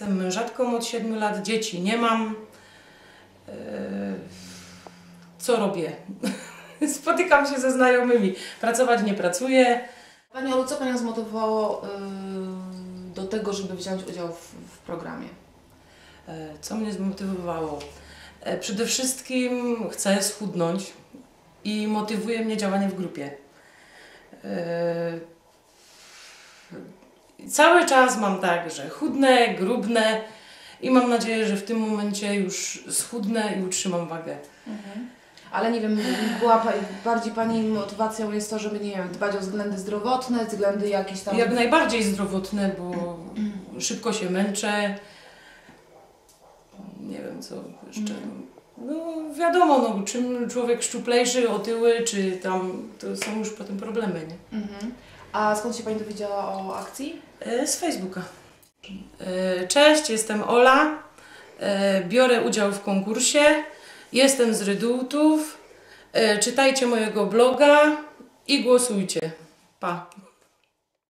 Jestem mężatką od 7 lat, dzieci nie mam. E, Co robię? Spotykam się ze znajomymi. Pracować nie pracuję. Pani Olu, co Panią zmotywowało y, do tego, żeby wziąć udział w, w programie? E, Co mnie zmotywowało? E, Przede wszystkim chcę schudnąć i motywuje mnie działanie w grupie. Cały czas mam tak, że chudnę, grubnę i mam nadzieję, że w tym momencie już schudnę i utrzymam wagę. Ale nie wiem, była bardziej Pani motywacją jest to, żeby nie wiem, dbać o względy zdrowotne, względy jakieś tam... Jak najbardziej zdrowotne, bo szybko się męczę. Nie wiem co jeszcze. No wiadomo, no, czym człowiek szczuplejszy, otyły, czy tam, to są już potem problemy, nie? Mhm. A skąd się Pani dowiedziała o akcji? E, Z Facebooka. E, Cześć, jestem Ola. E, Biorę udział w konkursie. Jestem z Rydultów. Czytajcie mojego bloga i głosujcie. Pa.